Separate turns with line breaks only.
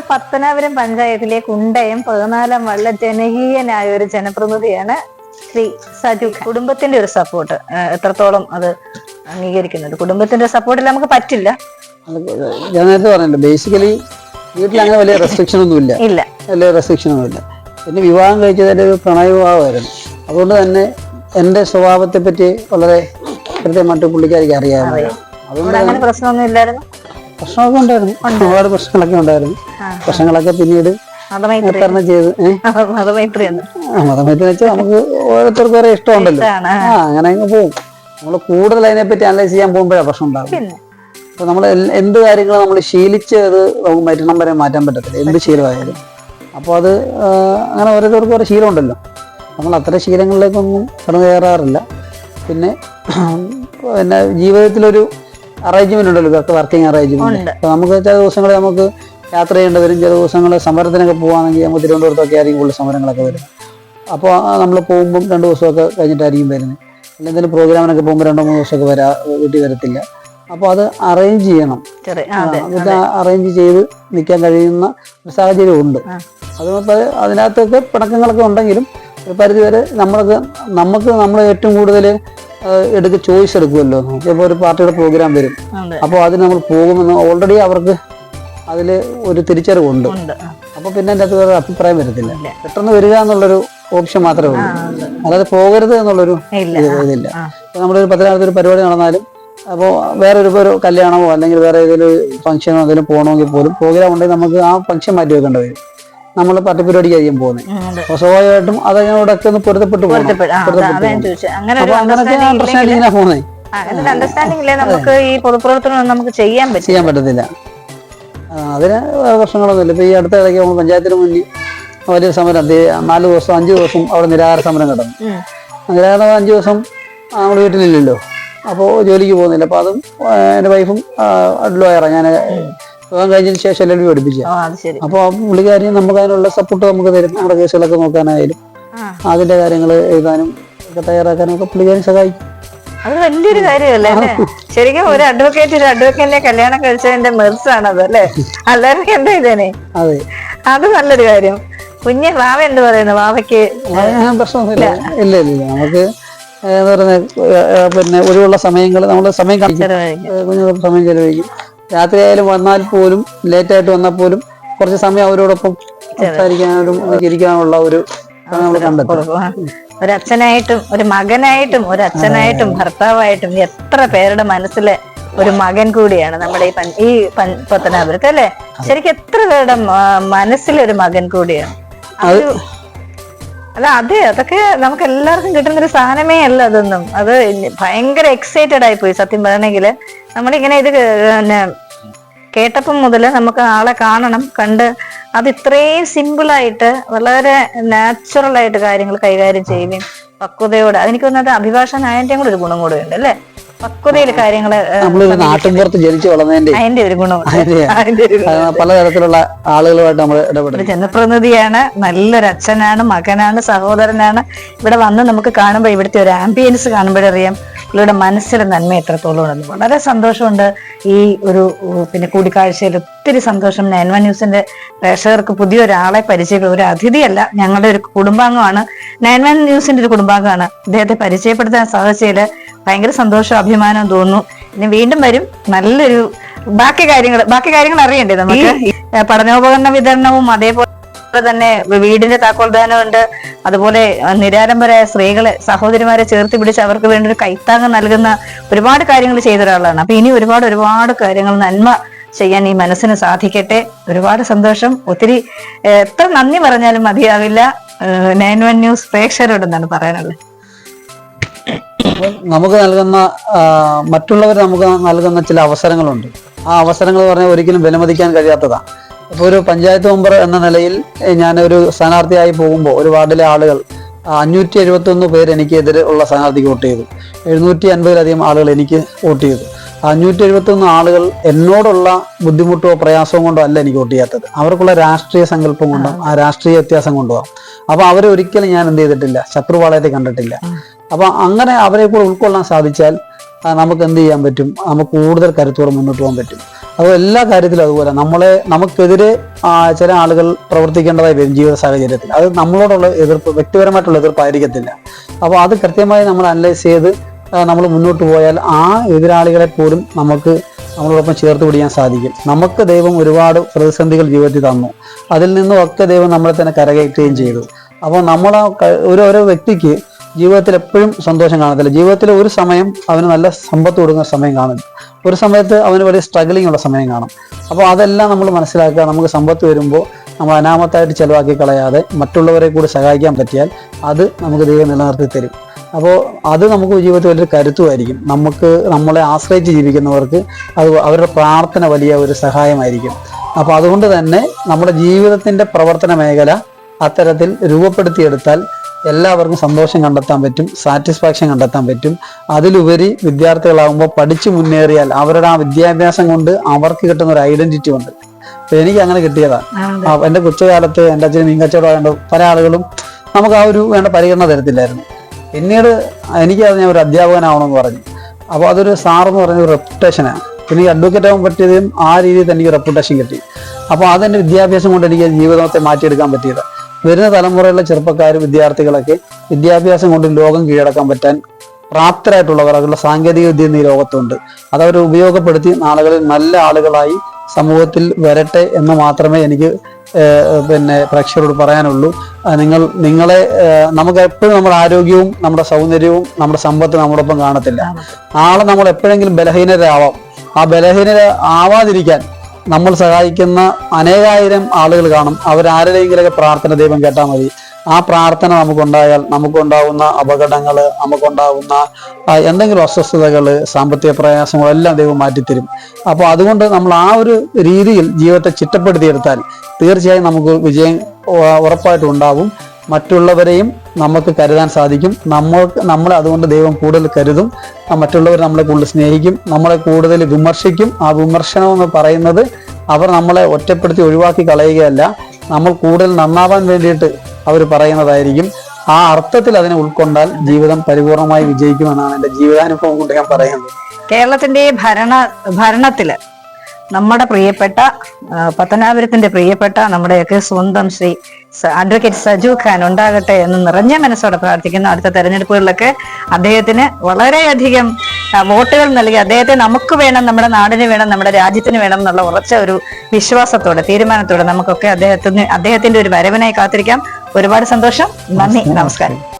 നമ്മുടെ പത്തനാപുരം പഞ്ചായത്തിലെ കുണ്ടയം പതിനാലാം വള്ള ജനകീയനായ ഒരു ജനപ്രതിനിധിയാണ് ശ്രീ സജു. കുടുംബത്തിന്റെ ഒരു സപ്പോർട്ട് എത്രത്തോളം അത് അംഗീകരിക്കുന്നുണ്ട്? കുടുംബത്തിന്റെ സപ്പോർട്ടിൽ നമുക്ക് പറ്റില്ല.
ഞാൻ നേരത്തെ പറഞ്ഞല്ലോ ബേസിക്കലി വീട്ടിൽ അങ്ങനെ വലിയ റെസ്ട്രിക്ഷൻ ഒന്നും
ഇല്ല. ഇല്ല.
വലിയ റെസ്ട്രിക്ഷൻ ഒന്നും ഇല്ല. പിന്നെ വിവാഹം കഴിച്ചതിന്റെ ഒരു പ്രണയവിവാഹമായിരുന്നു. അതുകൊണ്ട് തന്നെ എന്റെ സ്വഭാവത്തെ പറ്റി വളരെ കൃത്യമായിട്ട് പുള്ളിക്കാരിക്ക് അറിയാമായിരുന്നു അതുകൊണ്ട്
അങ്ങനെ പ്രശ്നമൊന്നും ഇല്ലായിരുന്നു?
പ്രശ്നമൊക്കെ ഉണ്ടായിരുന്നു. ഒരുപാട് പ്രശ്നങ്ങളൊക്കെ ഉണ്ടായിരുന്നു. പ്രശ്നങ്ങളൊക്കെ പിന്നീട്
മതമൈത്രി.
തരണം ചെയ്ത് വെച്ചാൽ നമുക്ക് ഓരോരുത്തർക്കും ഓരോ ഇഷ്ടമുണ്ടല്ലോ.
ഇഷ്ടമാണ്
ആ. അങ്ങനെ അങ്ങ് പോകും നമ്മൾ കൂടുതൽ അതിനെപ്പറ്റി അനലൈസ് ചെയ്യാൻ പോകുമ്പോഴാണ് പ്രശ്നം ഉണ്ടാകും
പിന്നെ.
അപ്പൊ നമ്മൾ എന്ത് കാര്യങ്ങളും നമ്മൾ ശീലിച്ച് അത് നമുക്ക് മരണം വരെ മാറ്റാൻ പറ്റത്തില്ല. എന്ത് ശീലമായാലും. അപ്പോൾ അത് അങ്ങനെ ഓരോരുത്തർക്കും ഓരോ ശീലമുണ്ടല്ലോ. നമ്മൾ അത്ര ശീലങ്ങളിലേക്കൊന്നും കടന്നു കയറാറില്ല. പിന്നെ പിന്നെ ജീവിതത്തിലൊരു അറേഞ്ച്മെന്റ് ഉണ്ടല്ലോ ഇതൊക്കെ വർക്കിംഗ് അറേഞ്ച്മെന്റ് നമുക്ക് ചില ദിവസങ്ങളിൽ നമുക്ക് യാത്ര ചെയ്യേണ്ടി വരും. ചില ദിവസങ്ങൾ സമരത്തിനൊക്കെ പോകുകയാണെങ്കിൽ നമുക്ക് തിരുവനന്തപുരത്തൊക്കെ ആയിരിക്കും കൂടുതൽ സമരങ്ങളൊക്കെ വരും അപ്പോൾ നമ്മൾ പോകുമ്പം രണ്ട് ദിവസമൊക്കെ കഴിഞ്ഞിട്ടായിരിക്കും വരുന്നത്. അല്ലെങ്കിൽ എന്തെങ്കിലും പ്രോഗ്രാമിനൊക്കെ പോകുമ്പോൾ രണ്ടോ മൂന്ന് ദിവസമൊക്കെ വരാ വീട്ടിൽ വരത്തില്ല. അപ്പോൾ അത് അറേഞ്ച് ചെയ്യണം. അറേഞ്ച് ചെയ്ത് നിൽക്കാൻ കഴിയുന്ന ഒരു സാഹചര്യം ഉണ്ട്. അതുകൊണ്ട് അതിനകത്തൊക്കെ പിണക്കങ്ങളൊക്കെ ഉണ്ടെങ്കിലും ഒരു പരിധിവരെ നമ്മൾക്ക് നമുക്ക് നമ്മൾ ഏറ്റവും കൂടുതൽ എടുക്ക ചോയ്സ് എടുക്കുമല്ലോ. ചിലപ്പോൾ ഒരു പാർട്ടിയുടെ പ്രോഗ്രാം വരും. അപ്പോൾ അതിന് നമ്മൾ പോകുമെന്ന് ഓൾറെഡി അവർക്ക് അതിൽ ഒരു തിരിച്ചറിവുണ്ട്. അപ്പോൾ പിന്നെ അതിന്റെ അകത്ത് അഭിപ്രായം വരത്തില്ല. പെട്ടെന്ന് വരിക എന്നുള്ളൊരു ഓപ്ഷൻ മാത്രമേ ഉള്ളൂ. അല്ലാതെ പോകരുത് എന്നുള്ളൊരു ഇതില്ല
അപ്പോൾ
നമ്മളൊരു നമ്മുടെ ഒരു പരിപാടി നടന്നാലും അപ്പോൾ വേറെ ഒരു കല്യാണമോ അല്ലെങ്കിൽ വേറെ ഏതെങ്കിലും ഫംഗ്ഷനോ എന്തെങ്കിലും പോകണമെങ്കിൽ പോലും പ്രോഗ്രാം ഉണ്ടെങ്കിൽ നമുക്ക് ആ ഫംഗ്ഷൻ മാറ്റി വെക്കേണ്ടി വരും. നമ്മൾ പാർട്ടി പരിപാടിക്കായിരിക്കും പോകുന്നത് അപ്പൊ സ്വാഭാവികമായിട്ടും അത് അതതിനോടൊക്കെ ഒന്ന് പൊരുത്തപ്പെട്ട് പോകണം
പൊരുത്തപ്പെട്ട്. ആ, അതാ അതാ ഞാൻ ചോദിച്ചത് അങ്ങനെ ഒരു
അപ്പൊ അങ്ങനൊക്കെ
അണ്ടർസ്റ്റാൻഡിംഗ്
അണ്ടർസ്റ്റാൻഡിംഗ് ഇങ്ങനെ പോകുന്നത്
അങ്ങനെ അണ്ടർസ്റ്റാൻഡിംഗ് ഇല്ലേ? നമുക്ക് ഈ പൊതുപ്രവർത്തനം നമുക്ക് ചെയ്യാൻ പറ്റും
ചെയ്യാൻ പറ്റത്തില്ല. അതിന് പ്രശ്നങ്ങളൊന്നുമില്ല. ഇപ്പൊ ഈ അടുത്ത ഇടയ്ക്ക് നമ്മൾ പഞ്ചായത്തിന് മുന്നിൽ വലിയ സമരം. നാല് ദിവസം അഞ്ചു ദിവസം അവിടെ നിരാഹാര സമരം കിടന്നു. നിരാഹാരം അഞ്ചു ദിവസം നമ്മൾ വീട്ടിലില്ലല്ലോ. അപ്പോൾ ജോലിക്ക് പോകുന്നില്ല. അപ്പോൾ അതും എന്റെ വൈഫും അഡ്ലോയറാണ് ഞാൻ വിവാഹം കഴിഞ്ഞതിന് ശേഷം എല്ലാവരും പഠിപ്പിച്ചത്
അപ്പൊ
അപ്പോൾ പുള്ളിക്കാരി നമുക്ക് അതിനുള്ള സപ്പോർട്ട് നമുക്ക് തരും. നമ്മുടെ കേസുകളൊക്കെ നോക്കാനായാലും. അതിന്റെ കാര്യങ്ങൾ എഴുതാനും ഒക്കെ തയ്യാറാക്കാനും ഒക്കെ പുള്ളിക്കാരി സഹായിക്കും.
അത് വലിയൊരു കാര്യമല്ലേ ശരിക്കും ഒരു അഡ്വക്കേറ്റ് ഒരു അഡ്വക്കേറ്റിനെ കല്യാണം കഴിച്ചതിന്റെ മെറിറ്റ്സ് ആണത് അല്ലേ? അല്ലാതെ എന്താ ഇതേനെ?
അതെ.
നല്ലൊരു കാര്യം. കുഞ്ഞ് വാവ എന്ത് പറയുന്നു? വാവയ്ക്ക്
പ്രശ്നമൊന്നുമില്ല. ഇല്ല ഇല്ല നമുക്ക് എന്ന് പറയുന്നത് പിന്നെ ഒഴിവുള്ള സമയങ്ങൾ നമ്മൾ സമയം. കുഞ്ഞുങ്ങൾക്ക് സമയം ചെലവഴിക്കും. രാത്രി ആയാലും വന്നാൽ പോലും ലേറ്റ് ആയിട്ട് വന്നാൽ പോലും കുറച്ച് സമയം അവരോടൊപ്പം സംസാരിക്കാനും ഇരിക്കാനുള്ള ഒരു
ഒരു അച്ഛനായിട്ടും ഒരു മകനായിട്ടും ഒരു അച്ഛനായിട്ടും ഭർത്താവായിട്ടും എത്ര പേരുടെ മനസ്സിലെ ഒരു മകൻ കൂടിയാണ് നമ്മുടെ ഈ ഈ പത്തനാപുരത്ത് അല്ലെ? ശരിക്കും എത്ര പേരുടെ മനസ്സിലെ ഒരു മകൻ കൂടിയാണ്. അല്ല അതെ അതൊക്കെ നമുക്ക് എല്ലാവർക്കും കിട്ടുന്ന ഒരു സാധനമേ അല്ല അതൊന്നും. അത് ഭയങ്കര എക്സൈറ്റഡ് ആയി പോയി സത്യം പറയണെങ്കിൽ നമ്മളിങ്ങനെ ഇത് പിന്നെ കേട്ടപ്പം മുതൽ നമുക്ക് ആളെ കാണണം കണ്ട് അത് ഇത്രയും സിമ്പിളായിട്ട് വളരെ നാച്ചുറൽ ആയിട്ട് കാര്യങ്ങൾ കൈകാര്യം ചെയ്യുകയും പക്വതയോടെ. അതെനിക്ക് തോന്നുന്നത് അഭിഭാഷകനായതിന്റെയും കൂടെ ഒരു ഗുണം കൂടെ ഉണ്ട് അല്ലേ? പക്വതയിൽ നാട്ടിൻ പുറത്ത്
നമ്മളൊരു നാട്ടിൻപുറത്ത് ജനിച്ചു വളർന്നതിന്റെ
അതിന്റെ ഒരു ഗുണം.
പലതരത്തിലുള്ള ആളുകളുമായിട്ട് നമ്മൾ
ഇടപെടുന്നത്
ഇടപെടും
ജനപ്രതിനിധിയാണ് നല്ലൊരു അച്ഛനാണ് മകനാണ് സഹോദരനാണ്. ഇവിടെ വന്ന് നമുക്ക് കാണുമ്പോൾ ഇവിടുത്തെ ഒരു ആംബിയൻസ് കാണുമ്പോഴറിയാം പുള്ളിയുടെ മനസ്സിലെ നന്മ എത്രത്തോളം ഉണ്ടെന്ന്. വളരെ സന്തോഷമുണ്ട്. ഈ ഒരു പിന്നെ കൂടിക്കാഴ്ചയിൽ ഒത്തിരി സന്തോഷം. നയൻ വൺ ന്യൂസിന്റെ പ്രേക്ഷകർക്ക് പുതിയൊരാളെ പരിചയപ്പെടും ഒരു അതിഥിയല്ല ഞങ്ങളുടെ ഒരു കുടുംബാംഗമാണ്. നയൻ വൺ ന്യൂസിന്റെ ഒരു കുടുംബാംഗമാണ്. അദ്ദേഹത്തെ പരിചയപ്പെടുത്താൻ സാധിച്ചതിൽ ഭയങ്കര സന്തോഷം അഭിമാനം തോന്നുന്നു. ഇനി വീണ്ടും വരും. നല്ലൊരു ബാക്കി കാര്യങ്ങൾ ബാക്കി കാര്യങ്ങൾ അറിയണ്ടേ നമുക്ക്? പഠനോപകരണ വിതരണവും അതേപോലെ തന്നെ വീടിന്റെ താക്കോൽദാനം ഉണ്ട് അതുപോലെ നിരാരംഭരായ നിരാലംബരായ സ്ത്രീകളെ സഹോദരിമാരെ ചേർത്ത് പിടിച്ച് അവർക്ക് വേണ്ടി ഒരു കൈത്താങ്ങ് നൽകുന്ന ഒരുപാട് കാര്യങ്ങൾ ചെയ്ത ഒരാളാണ് അപ്പൊ ഇനി ഒരുപാട് ഒരുപാട് കാര്യങ്ങൾ നന്മ ചെയ്യാൻ ഈ മനസ്സിന് സാധിക്കട്ടെ. ഒരുപാട് സന്തോഷം. ഒത്തിരി എത്ര നന്ദി പറഞ്ഞാലും മതിയാവില്ല. നയൻ വൺ ന്യൂസ് പ്രേക്ഷകരോട് എന്നാണ് പറയാനുള്ളത്.
നമുക്ക് നൽകുന്ന മറ്റുള്ളവർ നമുക്ക് നൽകുന്ന ചില അവസരങ്ങളുണ്ട്. ആ അവസരങ്ങൾ പറഞ്ഞാൽ ഒരിക്കലും വിലമതിക്കാൻ കഴിയാത്തതാണ്. ഇപ്പോൾ ഒരു പഞ്ചായത്ത് മെമ്പർ എന്ന നിലയിൽ ഞാൻ ഒരു സ്ഥാനാർത്ഥിയായി പോകുമ്പോൾ ഒരു വാർഡിലെ ആളുകൾ അഞ്ഞൂറ്റി എഴുപത്തൊന്ന് പേര് എനിക്കെതിരെ ഉള്ള സ്ഥാനാർത്ഥിക്ക് വോട്ട് ചെയ്തു. എഴുന്നൂറ്റി അൻപതിലധികം ആളുകൾ എനിക്ക് വോട്ട് ചെയ്തു. അഞ്ഞൂറ്റി എഴുപത്തൊന്ന് ആളുകൾ എന്നോടുള്ള ബുദ്ധിമുട്ടോ പ്രയാസവും കൊണ്ടോ അല്ല എനിക്ക് വോട്ട് ചെയ്യാത്തത്. അവർക്കുള്ള രാഷ്ട്രീയ സങ്കല്പം കൊണ്ടും ആ രാഷ്ട്രീയ വ്യത്യാസം കൊണ്ടും. അപ്പോൾ അവരെ ഒരിക്കലും ഞാൻ എന്ത് ചെയ്തിട്ടില്ല ശത്രുപാളയത്തെ കണ്ടിട്ടില്ല. അപ്പൊ അങ്ങനെ അവരെ കൂടെ ഉൾക്കൊള്ളാൻ സാധിച്ചാൽ നമുക്ക് എന്ത് ചെയ്യാൻ പറ്റും? നമുക്ക് കൂടുതൽ കരുത്തോടെ മുന്നോട്ട് പോകാൻ പറ്റും. അപ്പോൾ എല്ലാ കാര്യത്തിലും അതുപോലെ. നമ്മളെ നമുക്കെതിരെ ചില ആളുകൾ പ്രവർത്തിക്കേണ്ടതായി വരും ജീവിത സാഹചര്യത്തിൽ. അത് നമ്മളോടുള്ള എതിർപ്പ് വ്യക്തിപരമായിട്ടുള്ള എതിർപ്പായിരിക്കത്തില്ല. അപ്പോൾ അത് കൃത്യമായി നമ്മൾ അനലൈസ് ചെയ്ത് നമ്മൾ മുന്നോട്ട് പോയാൽ ആ എതിരാളികളെ പോലും നമുക്ക് നമ്മളോടൊപ്പം ചേർത്ത് പിടിക്കാൻ സാധിക്കും. നമുക്ക് ദൈവം ഒരുപാട് പ്രതിസന്ധികൾ ജീവിതത്തിൽ തന്നു. അതിൽ നിന്നും ഒക്കെ ദൈവം നമ്മളെ തന്നെ കരകയറ്റുകയും ചെയ്തു. അപ്പോൾ നമ്മൾ ഒരു ഓരോ വ്യക്തിക്ക് ജീവിതത്തിൽ എപ്പോഴും സന്തോഷം കാണത്തില്ല. ജീവിതത്തിൽ ഒരു സമയം അവന് നല്ല സമ്പത്ത് കൊടുക്കുന്ന സമയം കാണും. ഒരു സമയത്ത് അവന് വലിയ സ്ട്രഗിളിംഗ് ഉള്ള സമയം കാണും. അപ്പോൾ അതെല്ലാം നമ്മൾ മനസ്സിലാക്കുക. നമുക്ക് സമ്പത്ത് വരുമ്പോൾ നമ്മൾ അനാമത്തായിട്ട് ചിലവാക്കി കളയാതെ മറ്റുള്ളവരെ കൂടി സഹായിക്കാൻ പറ്റിയാൽ അത് നമുക്ക് ദൈവം നിലനിർത്തി തരും. അപ്പോൾ അത് നമുക്ക് ജീവിതത്തിൽ വലിയൊരു കരുത്തുമായിരിക്കും. നമുക്ക് നമ്മളെ ആശ്രയിച്ച് ജീവിക്കുന്നവർക്ക് അത് അവരുടെ പ്രാർത്ഥന വലിയ ഒരു സഹായമായിരിക്കും. അപ്പോൾ അതുകൊണ്ട് തന്നെ നമ്മുടെ ജീവിതത്തിന്റെ പ്രവർത്തന മേഖല അത്തരത്തിൽ രൂപപ്പെടുത്തിയെടുത്താൽ എല്ലാവർക്കും സന്തോഷം കണ്ടെത്താൻ പറ്റും സാറ്റിസ്ഫാക്ഷൻ കണ്ടെത്താൻ പറ്റും. അതിലുപരി വിദ്യാർത്ഥികളാകുമ്പോൾ പഠിച്ചു മുന്നേറിയാൽ അവരുടെ ആ വിദ്യാഭ്യാസം കൊണ്ട് അവർക്ക് കിട്ടുന്ന ഒരു ഐഡന്റിറ്റി ഉണ്ട്. അപ്പൊ എനിക്ക് അങ്ങനെ കിട്ടിയതാണ് എന്റെ കൊച്ചുകാലത്ത് എന്റെ അച്ഛനും മീൻ കച്ചവടമായതുകൊണ്ട് പല ആളുകളും നമുക്ക് ആ ഒരു വേണ്ട പരിഗണന തരത്തില്ലായിരുന്നു. പിന്നീട് എനിക്ക് അത് ഞാൻ ഒരു അധ്യാപകനാവണമെന്ന് പറഞ്ഞു. അപ്പോൾ അതൊരു സാറെന്ന് പറഞ്ഞ ഒരു റെപ്യൂട്ടേഷനാണ് പിന്നെ ഈ അഡ്വക്കേറ്റ് ആവാൻ പറ്റിയതും ആ രീതിയിൽ തന്നെ എനിക്ക് റെപ്യൂട്ടേഷൻ കിട്ടി. അപ്പോൾ അതെന്റെ വിദ്യാഭ്യാസം കൊണ്ട് എനിക്ക് ജീവിതത്തെ മാറ്റിയെടുക്കാൻ പറ്റിയത്. വരുന്ന തലമുറയിലെ ചെറുപ്പക്കാർ വിദ്യാർത്ഥികളൊക്കെ വിദ്യാഭ്യാസം കൊണ്ട് ലോകം കീഴടക്കാൻ പറ്റാൻ പ്രാപ്തരായിട്ടുള്ളവർ അവരുടെ സാങ്കേതിക വിദ്യ എന്നീ ലോകത്തുണ്ട്. അതവർ ഉപയോഗപ്പെടുത്തി നാളുകളിൽ നല്ല ആളുകളായി സമൂഹത്തിൽ വരട്ടെ എന്ന് മാത്രമേ എനിക്ക് പിന്നെ പ്രേക്ഷകരോട് പറയാനുള്ളൂ. നിങ്ങൾ നിങ്ങളെ നമുക്ക് എപ്പോഴും നമ്മുടെ ആരോഗ്യവും നമ്മുടെ സൗന്ദര്യവും നമ്മുടെ സമ്പത്ത് നമ്മോടൊപ്പം കാണത്തില്ല. നാളെ നമ്മൾ എപ്പോഴെങ്കിലും ബലഹീനരാവാം. ആ ബലഹീനര ആവാതിരിക്കാൻ നമ്മൾ സഹായിക്കുന്ന അനേകായിരം ആളുകൾ കാണും. അവരാരുടെയെങ്കിലൊക്കെ പ്രാർത്ഥന ദൈവം കേട്ടാൽ മതി. ആ പ്രാർത്ഥന നമുക്കുണ്ടായാൽ നമുക്കുണ്ടാവുന്ന അപകടങ്ങൾ നമുക്കുണ്ടാവുന്ന എന്തെങ്കിലും അസ്വസ്ഥതകൾ സാമ്പത്തിക പ്രയാസങ്ങൾ എല്ലാം ദൈവം മാറ്റിത്തരും. അപ്പോൾ അതുകൊണ്ട് നമ്മൾ ആ ഒരു രീതിയിൽ ജീവിതത്തെ ചിട്ടപ്പെടുത്തിയെടുത്താൽ തീർച്ചയായും നമുക്ക് വിജയം ഉറപ്പായിട്ടും ഉണ്ടാവും. മറ്റുള്ളവരെയും നമുക്ക് കരുതാൻ സാധിക്കും. നമ്മൾക്ക് നമ്മൾ അതുകൊണ്ട് ദൈവം കൂടുതൽ കരുതും. മറ്റുള്ളവർ നമ്മളെ കൂടുതൽ സ്നേഹിക്കും. നമ്മളെ കൂടുതൽ വിമർശിക്കും. ആ വിമർശനം എന്ന് പറയുന്നത് അവർ നമ്മളെ ഒറ്റപ്പെടുത്തി ഒഴിവാക്കി കളയുകയല്ല. നമ്മൾ കൂടുതൽ നന്നാവാൻ വേണ്ടിയിട്ട് അവർ പറയുന്നതായിരിക്കും. ആ അർത്ഥത്തിൽ അതിനെ ഉൾക്കൊണ്ടാൽ ജീവിതം പരിപൂർണമായി വിജയിക്കുമെന്നാണ് എന്റെ ജീവിതാനുഭവം കൊണ്ട് ഞാൻ പറയുന്നത്.
കേരളത്തിന്റെ ഭരണ ഭരണത്തിൽ നമ്മുടെ പ്രിയപ്പെട്ട പത്തനാപുരത്തിന്റെ പ്രിയപ്പെട്ട നമ്മുടെയൊക്കെ സ്വന്തം ശ്രീ അഡ്വക്കേറ്റ് സജു ഖാൻ ഉണ്ടാകട്ടെ എന്ന് നിറഞ്ഞ മനസ്സോടെ പ്രാർത്ഥിക്കുന്നു. അടുത്ത തെരഞ്ഞെടുപ്പുകളിലൊക്കെ അദ്ദേഹത്തിന് വളരെയധികം വോട്ടുകൾ നൽകി അദ്ദേഹത്തെ നമുക്ക് വേണം നമ്മുടെ നാടിന് വേണം നമ്മുടെ രാജ്യത്തിന് വേണം എന്നുള്ള ഉറച്ച ഒരു വിശ്വാസത്തോടെ തീരുമാനത്തോടെ നമുക്കൊക്കെ അദ്ദേഹത്തിന് അദ്ദേഹത്തിന്റെ ഒരു വരവിനായി കാത്തിരിക്കാം. ഒരുപാട് സന്തോഷം. നന്ദി. നമസ്കാരം.